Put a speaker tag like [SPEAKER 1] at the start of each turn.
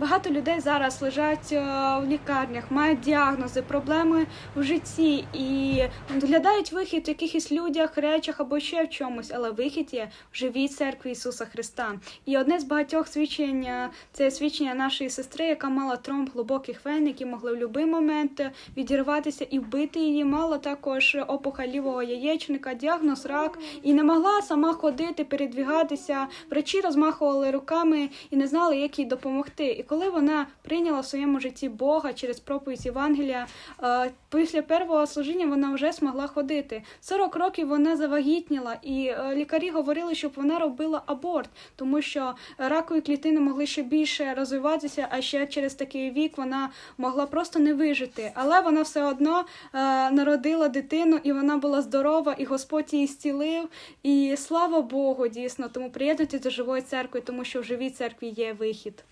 [SPEAKER 1] Багато людей зараз лежать е, в лікарнях, мають діагнози, проблеми в житті і доглядають вихід в якихось людях, речах або ще в чомусь, але вихід є в живій церкві Ісуса Христа. І одне з багатьох свідчень е, це свідчення нашої сестри, яка мала тромб глибоких вен, які могли в будь-який момент відірватися і вбити її. Мала також опухоль лівого яєчника, діагноз рак, і не могла сама ходити, передвігатися. Врачі розмахували руками і не знали, як їй допомогти. Коли вона прийняла в своєму житті Бога через проповідь Євангелія, е, після першого служіння вона вже змогла ходити. 40 років вона завагітніла, і е, лікарі говорили, щоб вона робила аборт, тому що ракові клітини могли ще більше розвиватися, а ще через такий вік вона могла просто не вижити. Але вона все одно е, народила дитину, і вона була здорова, і Господь її зцілив. І слава Богу, дійсно. Тому приєднуйтесь до живої церкви, тому що в живій церкві є вихід.